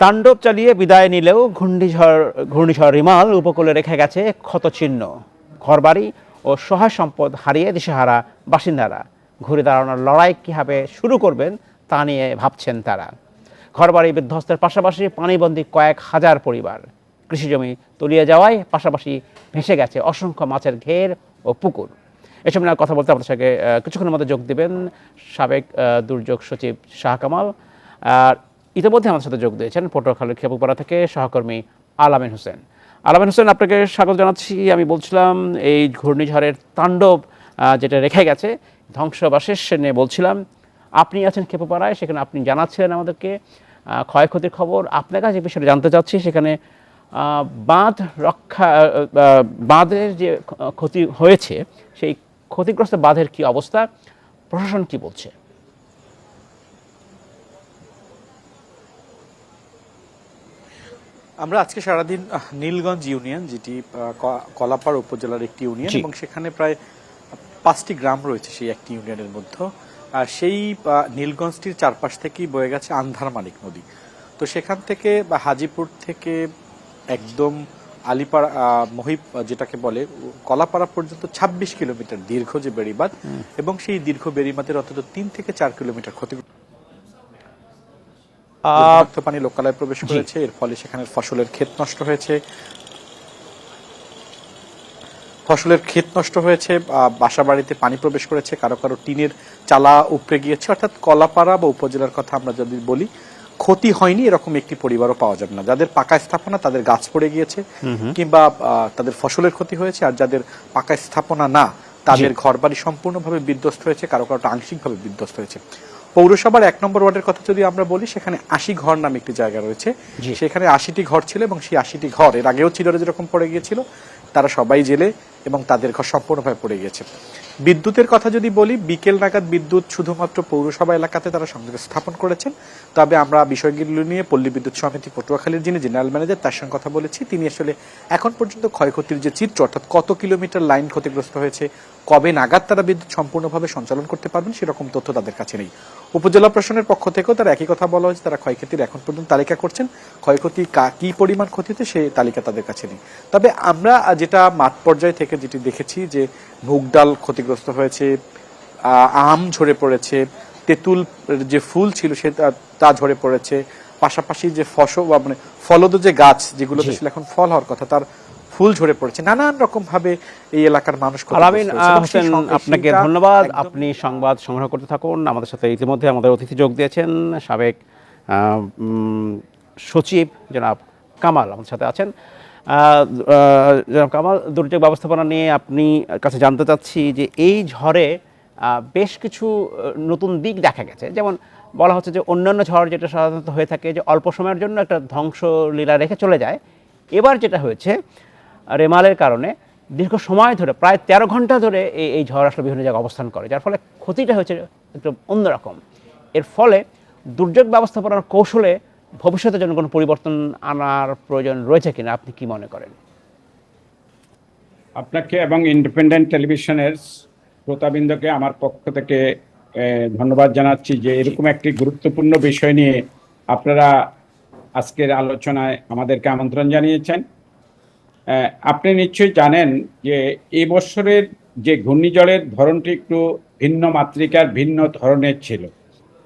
তাণ্ডব চালিয়ে বিদায় নিলেও ঘূর্ণিঝড় ঘূর্ণিঝড় রিমাল উপকূলে রেখে গেছে ক্ষতচিহ্ন। ঘরবাড়ি ও সহায় সম্পদ হারিয়ে দিশেহারা বাসিন্দারা। ঘুরে দাঁড়ানোর লড়াই কীভাবে শুরু করবেন তা নিয়ে ভাবছেন তারা। ঘরবাড়ি বিধ্বস্তের পাশাপাশি পানিবন্দী কয়েক হাজার পরিবার। কৃষিজমি তলিয়ে যাওয়ায় পাশাপাশি ভেসে গেছে অসংখ্য মাছের ঘের ও পুকুর। এসব নিয়ে কথা বলতে আপনার সঙ্গে কিছুক্ষণের মধ্যে যোগ দেবেন সাবেক দুর্যোগ সচিব শাহ কামাল। আর ইতিমধ্যে আমাদের সাথে যোগ দিয়েছেন পটুয়াখালীর খেপুপাড়া থেকে সহকর্মী আলামিন হোসেন। আলামিন হোসেন, আপনাকে স্বাগত জানাচ্ছি। আমি বলছিলাম, এই ঘূর্ণিঝড়ের তাণ্ডব যেটা রেখে গেছে, ধ্বংসবাশেষ নিয়ে বলছিলাম, আপনি আছেন খেপুপাড়ায় সেখানে আপনি জানাচ্ছিলেন আমাদেরকে ক্ষয়ক্ষতির খবর। আপনার কাছে বিষয়টা জানতে চাচ্ছি, সেখানে বাঁধ রক্ষা বাঁধের যে ক্ষতি হয়েছে, সেই ক্ষতিগ্রস্ত বাঁধের কি অবস্থা? প্রশাসন কি বলছে? আমরা আজকে সারাদিন নীলগঞ্জ ইউনিয়ন যেটি কলাপাড় উপজেলার একটি ইউনিয়ন এবং সেখানে প্রায় পাঁচটি গ্রাম রয়েছে সেই একটি ইউনিয়নের মধ্যে। আর সেই নীলগঞ্জটির চারপাশ থেকেই বয়ে গেছে আন্ধার মানিক নদী। তো সেখান থেকে বা হাজিপুর থেকে একদম আলিপাড়া আহ, মহিব যেটাকে বলে কলাপাড়া পর্যন্ত ২৬ কিলোমিটার দীর্ঘ যে বেড়িবাঁধ এবং সেই দীর্ঘ বেড়িবাঁধের অন্তত তিন থেকে চার কিলোমিটার ক্ষতি লবণাক্ত পানি লোকালয়ে প্রবেশ করেছে। এর ফলে সেখানে ফসলের ক্ষেত নষ্ট হয়েছে। ফসলের ক্ষেত নষ্ট হয়েছে বাসা বাড়িতে পানি প্রবেশ করেছে কারও কারও টিনের চালা উপড়ে গিয়েছে। অর্থাৎ কলাপাড়া বা উপজেলার কথা আমরা যদি বলি ক্ষতি হয়নি এরকম একটি পরিবারও পাওয়া যাবে না। যাদের পাকা স্থাপনা তাদের গাছ পড়ে গিয়েছে কিংবা তাদের ফসলের ক্ষতি হয়েছে আর যাদের পাকা স্থাপনা না তাদের ঘরবাড়ি সম্পূর্ণভাবে বিধ্বস্ত হয়েছে কারও কারও আংশিকভাবে বিধ্বস্ত হয়েছে। পৌরসভার এক নম্বর ওয়ার্ডের কথা যদি আমরা বলি সেখানে আশি ঘর নামে একটি জায়গা রয়েছে। সেখানে আশিটি ঘর ছিল এবং সেই আশিটি ঘর এর আগেও ছিল যেরকম পড়ে গিয়েছিল তারা সবাই জেলে এবং তাদের ঘর সম্পূর্ণভাবে পড়ে গিয়েছে বিদ্যুতের কথা যদি বলি, বিকেল নাগাদ বিদ্যুৎ শুধুমাত্র পৌরসভা এলাকাতে তারা সংযোগ স্থাপন করেছেন। তবে আমরা বিষয়গুলো নিয়ে পল্লী বিদ্যুৎ সমিতি পটুয়াখালীর যিনি জেনারেল ম্যানেজার, তার সঙ্গে কথা বলেছি। তিনি আসলে এখন পর্যন্ত ক্ষয়ক্ষতির যে চিত্র, অর্থাৎ কত কিলোমিটার লাইন ক্ষতিগ্রস্ত হয়েছে, কবে নাগাদ তারা বিদ্যুৎ সম্পূর্ণভাবে সঞ্চালন করতে পারবেন, সেরকম তথ্য তাদের কাছে নেই। উপজেলা প্রশাসনের পক্ষ থেকেও তারা একই কথা বলা হয়েছে, তারা ক্ষয়ক্ষতির এখন পর্যন্ত তালিকা করছেন। ক্ষয়ক্ষতি কা- পরিমাণ ক্ষতিতে সেই তালিকা তাদের কাছে নেই। তবে আমরা যেটা মাঠ পর্যায় থেকে যেটি দেখেছি যে মুগ ডাল ক্ষতিগ্রস্ত হয়েছে আম ঝরে পড়েছে তেঁতুল যে ফুল ছিল সে তা- ঝরে পড়েছে পাশাপাশি যে ফসল বা মানে ফলদ যে গাছ যেগুলোতে জি। আসলে এখন ফল হওয়ার কথা তার ফুল ঝরে পড়েছে। নানান রকম ভাবে এই এলাকার মানুষ আলামিন হোসেন আপনাকে ধন্যবাদ। আপনি সংবাদ সংগ্রহ করতে থাকুন। আমাদের সাথে ইতিমধ্যে আমাদের অতিথি যোগ দিয়েছেন সাবেক সচিব জনাব কামাল আমাদের সাথে আছেন। কামাল, দুর্যোগ ব্যবস্থাপনা নিয়ে আপনি কাছে জানতে চাচ্ছি যে এই ঝড়ে বেশ কিছু নতুন দিক দেখা গেছে। যেমন বলা হচ্ছে যে অন্যান্য ঝড় যেটা সাধারণত হয়ে থাকে যে অল্প সময়ের জন্য একটা ধ্বংসলীলা রেখে চলে যায়। এবার যেটা হয়েছে, রেমালের কারণে দীর্ঘ সময় ধরে, প্রায় তেরো ঘণ্টা ধরে এই এই ঝড় আসলে বিভিন্ন জায়গায় অবস্থান করে, যার ফলে ক্ষতিটা হয়েছে একটু অন্যরকম। এর ফলে দুর্যোগ ব্যবস্থাপনার কৌশলে ভবিষ্যতের জন্য কোনো পরিবর্তন আনার প্রয়োজন রয়েছে কিনা, আপনি কি মনে করেন? আপনাকে এবং ইন্ডিপেন্ডেন্ট টেলিভিশনের শ্রোতাবৃন্দকে আমার পক্ষ থেকে ধন্যবাদ জানাচ্ছি যে এরকম একটি গুরুত্বপূর্ণ বিষয় নিয়ে আপনারা আজকের আলোচনায় আমাদেরকে আমন্ত্রণ জানিয়েছেন। আপনি নিশ্চয়ই জানেন যে এই বছরের যে ঘূর্ণিঝড়ের ধরনটি একটু ভিন্ন মাত্রিকার ভিন্ন ধরনের ছিল।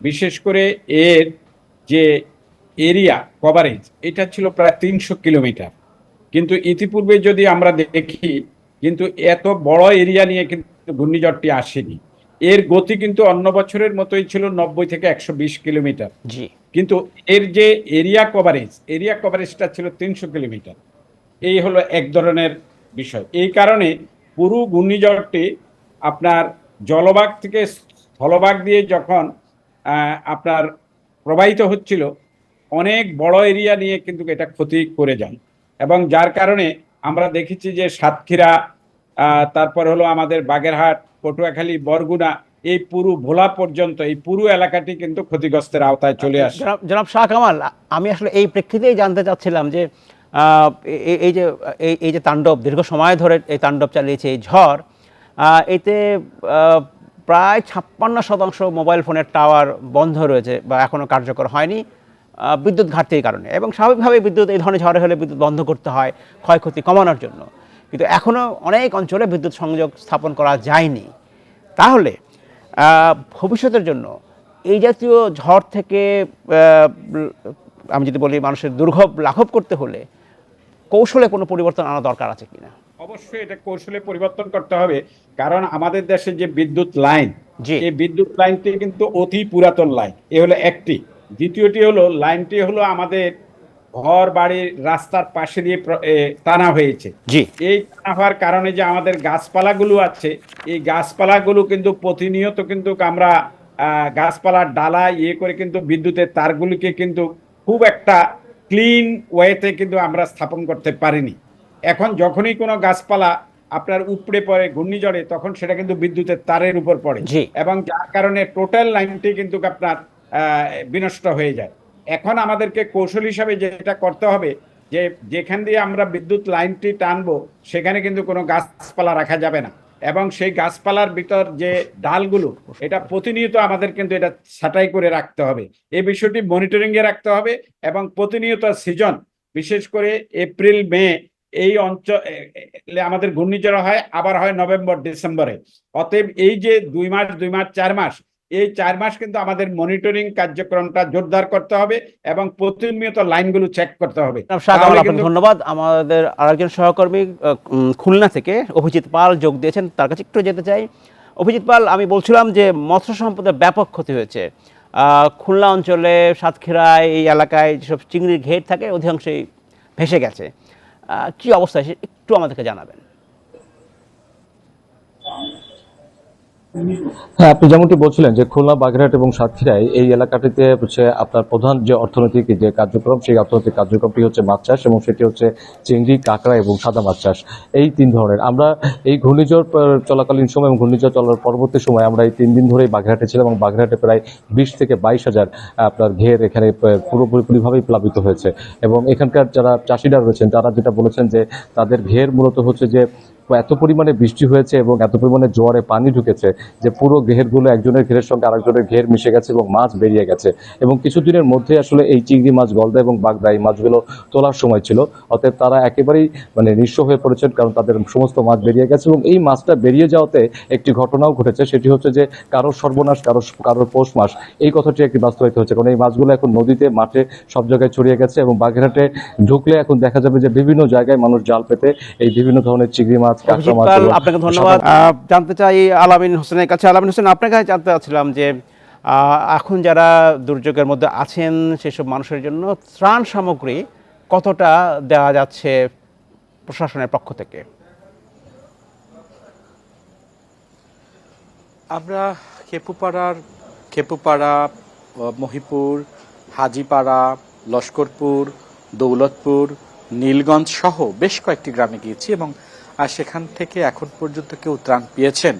বিশেষ করে এর যে এরিয়া কভারেজ এটা ছিল প্রায় তিনশো কিলোমিটার। কিন্তু ইতিপূর্বে যদি আমরা দেখি কিন্তু এত বড় এরিয়া নিয়ে কিন্তু ঘূর্ণিঝড়টি আসেনি। এর গতি কিন্তু অন্য বছরের মতোই ছিল নব্বই থেকে একশো বিশ কিলোমিটার। কিন্তু এর যে এরিয়া কভারেজ এরিয়া কভারেজটা ছিল তিনশো কিলোমিটার। এই হলো এক ধরনের বিষয়। এই কারণে পুরো ঘূর্ণিঝড়টি আপনার জলবাগ থেকে স্থলভাগ দিয়ে যখন আপনার প্রবাহিত হচ্ছিল অনেক বড় এরিয়া নিয়ে কিন্তু এটা ক্ষতি করে যায়। এবং যার কারণে আমরা দেখেছি যে সাতক্ষীরা তারপর হলো আমাদের বাগেরহাট, পটুয়াখালী, বরগুনা, এই পুরো ভোলা পর্যন্ত, এই পুরো এলাকাটি কিন্তু ক্ষতিগ্রস্তের আওতায় চলে আসে। জনাব শাহ কামাল, আমি আসলে এই প্রেক্ষিতেই জানতে চাচ্ছিলাম যে এই যে এই যে তাণ্ডব, দীর্ঘ সময় ধরে এই তাণ্ডব চালিয়েছে এই ঝড় এতে প্রায় ছাপ্পান্ন শতাংশ মোবাইল ফোনের টাওয়ার বন্ধ রয়েছে বা এখনও কার্যকর হয়নি। বিদ্যুৎ ঘাটতির কারণে এবং স্বাভাবিকভাবে বিদ্যুৎ এই ধরনের ঝড়ে হলে বিদ্যুৎ বন্ধ করতে হয় ক্ষয়ক্ষতি কমানোর জন্য। কিন্তু এখনও অনেক অঞ্চলে বিদ্যুৎ সংযোগ স্থাপন করা যায়নি। তাহলে ভবিষ্যতের জন্য এই জাতীয় ঝড় থেকে আমি যদি বলি মানুষের দুর্ভোগ লাঘব করতে হলে কৌশলে কোনো পরিবর্তন আনা দরকার আছে কিনা? অবশ্যই এটা কৌশলে পরিবর্তন করতে হবে। কারণ আমাদের দেশে যে বিদ্যুৎ লাইন। এই বিদ্যুৎ লাইনটি কিন্তু অতি পুরাতন লাইন। এ হলো একটি। দ্বিতীয়টি হলো লাইনটি হলো আমাদের ঘর বাড়ির রাস্তার পাশে দিয়ে টানা হয়েছে। জি। এই টানা হওয়ার কারণে যে আমাদের গাছপালাগুলো আছে এই গাছপালাগুলো কিন্তু প্রতিনিয়ত কিন্তু আমরা গাছপালার ডালা ইয়ে করে কিন্তু বিদ্যুতের তারগুলিকে কিন্তু খুব একটা ক্লিন ওয়েতে কিন্তু আমরা স্থাপন করতে পারিনি। এখন যখনই কোনো গাছপালা আপনার উপড়ে পড়ে ঘূর্ণিঝড়ে তখন সেটা কিন্তু বিদ্যুতের তারের উপর পড়ে। এবং যার কারণে টোটাল লাইনটি কিন্তু আপনার বিনষ্ট হয়ে যায়। এখন আমাদেরকে কৌশল হিসাবে যেটা করতে হবে, যে যেখান দিয়ে আমরা বিদ্যুৎ লাইনটি টানবো, সেখানে কিন্তু কোনো গাছপালা রাখা যাবে না। এবং সেই গাছপালার ভিতর যে ডালগুলো, এটা প্রতিনিয়ত আমাদের কিন্তু এটা ছাঁটাই করে রাখতে হবে। এই বিষয়টি মনিটরিং এ রাখতে হবে এবং প্রতিনিয়ত সিজন বিশেষ করে এপ্রিল, মে, এই অঞ্চল আমাদের ঘূর্ণিঝড় হয়, আবার হয় নভেম্বর, ডিসেম্বরে। অতএব এই যে দুই মাস দুই মাস, চার মাস এই চার মাস কিন্তু আমাদের মনিটরিং কার্যক্রমটা জোরদার করতে হবে এবং প্রতিনিয়ত লাইনগুলো চেক করতে হবে। ধন্যবাদ। আমাদের আরেকজন সহকর্মী খুলনা থেকে অভিজিৎ পাল যোগ দিয়েছেন তার কাছে একটু যেতে চাই। অভিজিৎ পাল আমি বলছিলাম যে মৎস্য সম্পদের ব্যাপক ক্ষতি হয়েছে। খুলনা অঞ্চলে সাতক্ষীরায় এই এলাকায় যেসব চিংড়ির ঘের থাকে অধিকাংশই ভেসে গেছে। কি অবস্থা? একটু আমাদেরকে জানাবেন। হ্যাঁ আপনি যেমনটি বলছিলেন যে খুলনা, বাগেরহাট এবং সাতক্ষীরায় এই এলাকাটিতে হচ্ছে আপনার প্রধান যে অর্থনৈতিক যে কার্যক্রম, সেই অর্থনৈতিক কার্যক্রমটি হচ্ছে মাছ চাষ এবং সেটি হচ্ছে চিংড়ি, কাঁকড়া এবং সাদা মাছ চাষ। এই তিন ধরনের। আমরা এই ঘূর্ণিঝড় চলাকালীন সময় এবং ঘূর্ণিঝড় চলার পরবর্তী সময় আমরা এই তিন দিন ধরেই বাগেরহাটে ছিলাম এবং বাগেরহাটে প্রায় বিশ থেকে বাইশ হাজার আপনার ঘের এখানে পুরোপুরিভাবেই প্লাবিত হয়েছে। এবং এখানকার যারা চাষিরা রয়েছেন, তারা যেটা বলেছেন যে তাদের ঘের মূলত হচ্ছে যে এত পরিমাণে বৃষ্টি হয়েছে এবং এত পরিমাণে জোয়ারে পানি ঢুকেছে যে পুরো ঘেরগুলো একজনের ঘেরের সঙ্গে আরেকজনের ঘের মিশে গেছে এবং মাছ বেরিয়ে গেছে। এবং কিছুদিনের মধ্যে আসলে এই চিংড়ি মাছ, গলদা এবং বাগদা এই মাছগুলো তোলার সময় ছিল। অতএব তারা একেবারেই মানে নিঃস্ব হয়ে পড়েছেন কারণ তাদের সমস্ত মাছ বেরিয়ে গেছে এবং এই মাছটা বেরিয়ে যাওয়াতে একটি ঘটনাও ঘটেছে। সেটি হচ্ছে যে কারোর সর্বনাশ কারোর কারোর পৌষ মাস, এই কথাটি একটি বাস্তবায়িত হচ্ছে কারণ এই মাছগুলো এখন নদীতে, মাঠে সব জায়গায় ছড়িয়ে গেছে এবং বাগেরহাটে ঢুকলে এখন দেখা যাবে যে বিভিন্ন জায়গায় মানুষ জাল পেতে এই বিভিন্ন ধরনের চিংড়ি মাছ মাছ আপনাকে ধন্যবাদ। জানতে চাই আলামিন হোসেনের কাছে। আলামিন হোসেন আপনার কাছে জানতে চাচ্ছিলাম যে এখন যারা দুর্যোগের মধ্যে আছেন সেসব মানুষের জন্য ত্রাণ সামগ্রী কতটা দেওয়া যাচ্ছে প্রশাসনের পক্ষ থেকে? আমরা খেপুপাড়ার খেপুপাড়া মহিপুর হাজিপাড়া লস্করপুর দৌলতপুর নীলগঞ্জ সহ বেশ কয়েকটি গ্রামে গিয়েছি এবং আহ, সেখান থেকে এখন পর্যন্ত কেউ ত্রাণ পেয়েছেন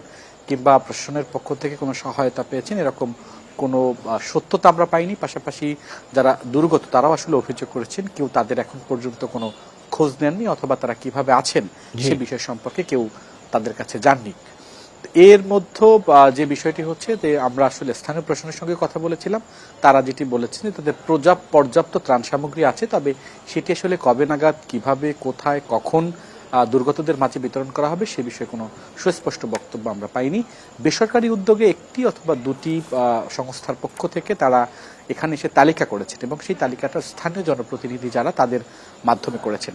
কিংবা প্রশাসনের পক্ষ থেকে কোনো সহায়তা পেয়েছেন এরকম কোনো সত্যতা আমরা পাইনি। পাশাপাশি যারা দুর্গত তারাও আসলে অভিযোগ করেছেন কেউ তাদের এখন পর্যন্ত কোনো খোঁজ নেননি অথবা তারা কীভাবে আছেন সে বিষয় সম্পর্কে কেউ তাদের কাছে জাননি। এর মধ্যে যে বিষয়টি হচ্ছে যে আমরা আসলে স্থানীয় প্রশাসনের সঙ্গে কথা বলেছিলাম তারা যেটি বলেছেন যে তাদের পর্যাপ্ত ত্রাণ সামগ্রী আছে তবে সেটি আসলে কবে নাগাদ কীভাবে কোথায় কখন দুর্গতদের মাঝে বিতরণ করা হবে, সে বিষয়ে কোনো সুস্পষ্ট বক্তব্য আমরা পাইনি। বেসরকারি উদ্যোগে একটি অথবা দুটি সংস্থার পক্ষ থেকে তারা এখানে এসে তালিকা করেছেন এবং সেই তালিকাটা স্থানীয় জনপ্রতিনিধি যারা তাদের মাধ্যমে করেছেন।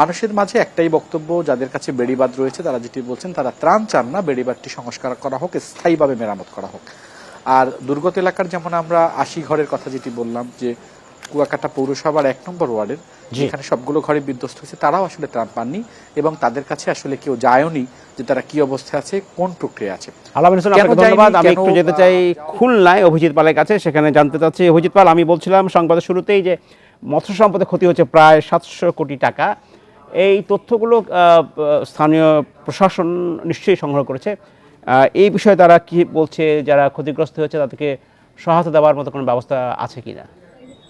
মানুষের মাঝে একটাই বক্তব্য, যাদের কাছে বেড়িবাদ রয়েছে, তারা যেটি বলছেন, তারা ত্রাণ চান না বেড়িবাদটি সংস্কার করা হোক, স্থায়ীভাবে মেরামত করা হোক। আর দুর্গত এলাকার যেমন আমরা আশি ঘরের কথা যেটি বললাম যে কুয়াকাটা পৌরসভার এক নম্বর ওয়ার্ডের যেখানে সবগুলো ঘরে বিধ্বস্ত হয়েছে তারাও আসলে ত্রাণ পাননি এবং তাদের কাছে আসলে কেউ যায়নি যে তারা কি অবস্থায় আছে কোন প্রক্রিয়া আছে। ধন্যবাদ। আমি একটু যেতে চাই খুলনায় অভিজিৎ পালের কাছে সেখানে জানতে চাচ্ছি অভিজিৎ পাল আমি বলছিলাম সংবাদের শুরুতেই যে মৎস্য সম্পদে ক্ষতি হচ্ছে প্রায় সাতশো কোটি টাকা। এই তথ্যগুলো স্থানীয় প্রশাসন নিশ্চয়ই সংগ্রহ করেছে। আহ, এই বিষয়ে তারা কি বলছে যারা ক্ষতিগ্রস্ত হয়েছে তাদেরকে সহায়তা দেওয়ার মতো কোনো ব্যবস্থা আছে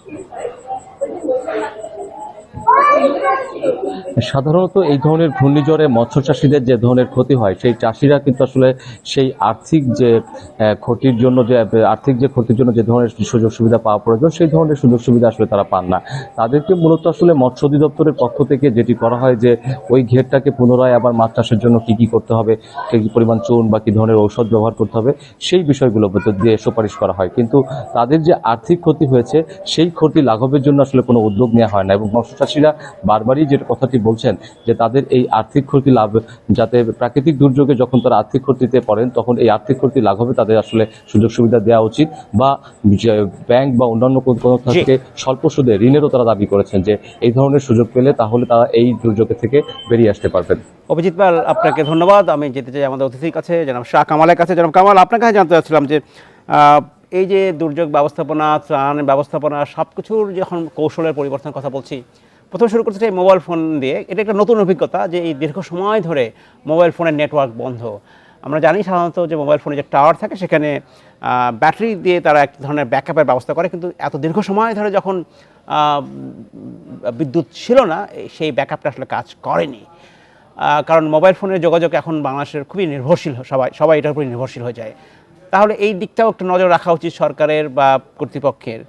কিনা সাধারণত এই ধরনের ঘূর্ণিঝড়ে মৎস্য চাষিদের যে ধরনের ক্ষতি হয়, সেই চাষিরা কিন্তু আসলে সেই আর্থিক যে ক্ষতির জন্য যে, আর্থিক যে ক্ষতির জন্য যে ধরনের সুযোগ সুবিধা পাওয়া প্রয়োজন, সেই ধরনের সুযোগ সুবিধা আসলে তারা পান না। তাদেরকে মূলত আসলে মৎস্য অধিদপ্তরের পক্ষ থেকে যেটি করা হয় যে, ওই ঘেরটাকে পুনরায় আবার মাছ চাষের জন্য কি কি করতে হবে, কি পরিমাণ চুন বা কি ধরনের ঔষধ ব্যবহার করতে হবে, সেই বিষয়গুলো দিয়ে সুপারিশ করা হয়। কিন্তু তাদের যে আর্থিক ক্ষতি হয়েছে, সেই ক্ষতি লাঘবের জন্য আসলে কোনো উদ্যোগ নেওয়া হয় না এবং মৎস্য চাষীরা বারবারই যে কথাটি বলছেন যে তাদের এই আর্থিক ক্ষতি লাভ যাতে প্রাকৃতিক দুর্যোগে যখন তারা আর্থিক ক্ষতিতে পড়েন তখন এই আর্থিক ক্ষতি লাভ হবে তাদের আসলে সুযোগ সুবিধা দেওয়া উচিত বা ব্যাংক বা অন্যান্য কোনো থেকে স্বল্প সুদে ঋণেরও তারা দাবি করেছেন যে এই ধরনের সুযোগ পেলে তাহলে তারা এই দুর্যোগের থেকে বেরিয়ে আসতে পারবেন। অভিজিৎ পাল আপনাকে ধন্যবাদ। আমি যেতে চাই আমাদের অতিথির কাছে জনাব শাহ কামালের কাছে। জনাব কামাল আপনার কাছে জানতে চাচ্ছিলাম যে আহ, এই যে দুর্যোগ ব্যবস্থাপনা ত্রাণ ব্যবস্থাপনা সব কিছুর যখন কৌশলের পরিবর্তনের কথা বলছি প্রথমে শুরু করতে চাই মোবাইল ফোন দিয়ে। এটা একটা নতুন অভিজ্ঞতা যে এই দীর্ঘ সময় ধরে মোবাইল ফোনের নেটওয়ার্ক বন্ধ। আমরা জানি সাধারণত যে মোবাইল ফোনে যে টাওয়ার থাকে, সেখানে ব্যাটারি দিয়ে তারা এক ধরনের ব্যাকআপের ব্যবস্থা করে। কিন্তু এত দীর্ঘ সময় ধরে যখন বিদ্যুৎ ছিল না সেই ব্যাকআপটা আসলে কাজ করেনি। কারণ মোবাইল ফোনের যোগাযোগ এখন বাংলাদেশের খুবই নির্ভরশীল সবাই সবাই এটার উপরে নির্ভরশীল হয়ে যায়। তাহলে এই দিকটাও একটু নজর রাখা উচিত সরকারের বা কর্তৃপক্ষের।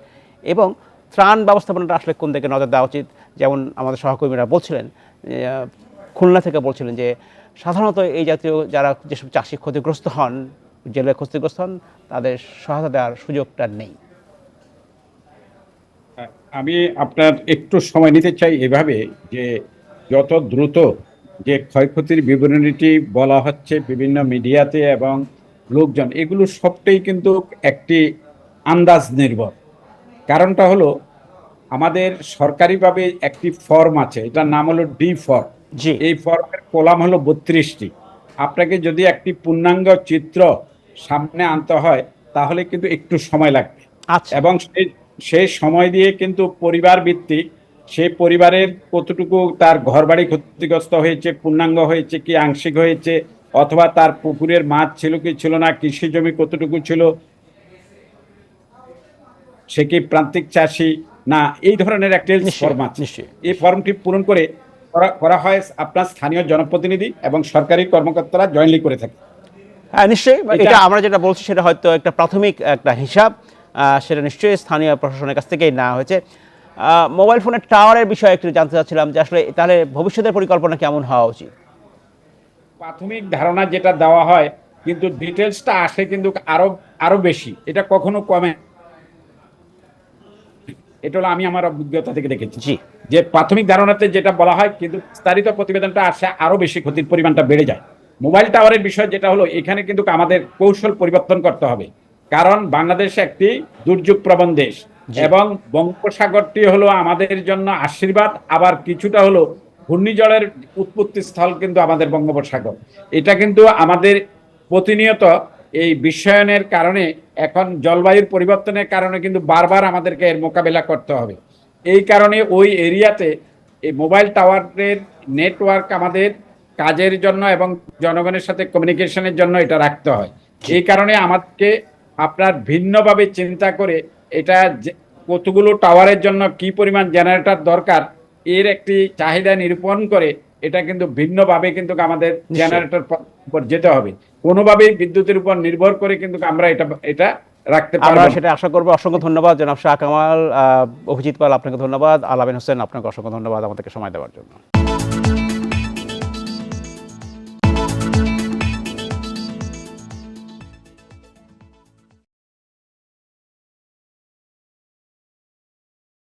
এবং ত্রাণ ব্যবস্থাপনাটা আসলে কোন দিকে নজর দেওয়া উচিত? যেমন আমাদের সহকর্মীরা বলছিলেন খুলনা থেকে বলছিলেন যে সাধারণত এই জাতীয় যারা যেসব চাষি ক্ষতিগ্রস্ত হন, জেলে ক্ষতিগ্রস্ত হন, তাদের সহায়তা দেওয়ার সুযোগটা নেই। আমি আপনার একটু সময় নিতে চাই এভাবে যে যত দ্রুত যে ক্ষয়ক্ষতির বিবরণীটি বলা হচ্ছে বিভিন্ন মিডিয়াতে এবং লোকজন, এগুলো সবটাই কিন্তু একটি আন্দাজ নির্ভর। কারণটা হলো আমাদের সরকারিভাবে একটি ফর্ম আছে এটার নাম হলো ডি ফর্ম জি। এই ফর্মের কলাম হলো বত্রিশটি। আপনাকে যদি একটি পূর্ণাঙ্গ চিত্র সামনে আনতে হয় তাহলে কিন্তু একটু সময় লাগবে। আচ্ছা। এবং সেই সেই সময় দিয়ে কিন্তু পরিবার ভিত্তিক সেই পরিবারের কতটুকু তার ঘরবাড়ি ক্ষতিগ্রস্ত হয়েছে পূর্ণাঙ্গ হয়েছে কি আংশিক হয়েছে অথবা তার পুকুরের মাছ ছিল কি ছিল না কৃষি জমি কতটুকু ছিল সে কি প্রান্তিক চাষি না এই ধরনের একটা ফর্ম আছে এই ফর্মটি পূরণ করে করা- হয় আপনার স্থানীয় জনপ্রতিনিধি এবং সরকারি কর্মকর্তারা জয়েন্টলি করে থাকে। হ্যাঁ নিশ্চয়ই এটা- এটা আমরা যেটা বলছি সেটা হয়তো একটা প্রাথমিক একটা হিসাব সেটা নিশ্চয়ই স্থানীয় প্রশাসনের কাছ থেকেই নেওয়া হয়েছে। মোবাইল ফোনের টাওয়ারের বিষয়ে একটু জানতে চাচ্ছিলাম যে আসলে তাহলে ভবিষ্যতের পরিকল্পনা কেমন হওয়া উচিত? প্রাথমিক ধারণা যেটা দেওয়া হয় কিন্তু ডিটেলসটা আসে কিন্তু আরও আরও বেশি। এটা কখনো কমে এটা হলো আমি আমার অভিজ্ঞতা থেকে দেখেছি। যে প্রাথমিক ধারণাতে যেটা বলা হয় কিন্তু বিস্তারিত প্রতিবেদনটা আসে আরও বেশি ক্ষতির পরিমাণটা বেড়ে যায়। মোবাইল টাওয়ারের বিষয় যেটা হলো এখানে কিন্তু আমাদের কৌশল পরিবর্তন করতে হবে। কারণ বাংলাদেশ একটি দুর্যোগ প্রবণ দেশ এবং বঙ্গোপসাগরটি হলো আমাদের জন্য আশীর্বাদ আবার কিছুটা হলো ঘূর্ণিঝড়ের উৎপত্তি স্থল কিন্তু আমাদের বঙ্গোপসাগর। এটা কিন্তু আমাদের প্রতিনিয়ত এই বিশ্বায়নের কারণে এখন জলবায়ুর পরিবর্তনের কারণে কিন্তু বারবার আমাদেরকে এর মোকাবেলা করতে হবে। এই কারণে ওই এরিয়াতে এই মোবাইল টাওয়ারের নেটওয়ার্ক আমাদের কাজের জন্য এবং জনগণের সাথে কমিউনিকেশনের জন্য এটা রাখতে হয়। এই কারণে আমাদেরকে আপনার ভিন্নভাবে চিন্তা করে এটা যে- কতগুলো টাওয়ারের জন্য কি পরিমাণ জেনারেটর দরকার এর একটি চাহিদা নিরূপণ করে এটা কিন্তু ভিন্নভাবে কিন্তু আমাদের জেনারেটর উপর যেতে হবে। কোনোভাবেই বিদ্যুতের উপর নির্ভর করে কিন্তু আমরা এটা এটা রাখতে আমরা পারব সেটা আশা করব। অসংখ্য ধন্যবাদ জনাব শাহ কামাল। আহ, অভিজিৎ পাল আপনাকে ধন্যবাদ। আলামিন হোসেন আপনাকে অসংখ্য ধন্যবাদ আমাদেরকে সময় দেওয়ার জন্য।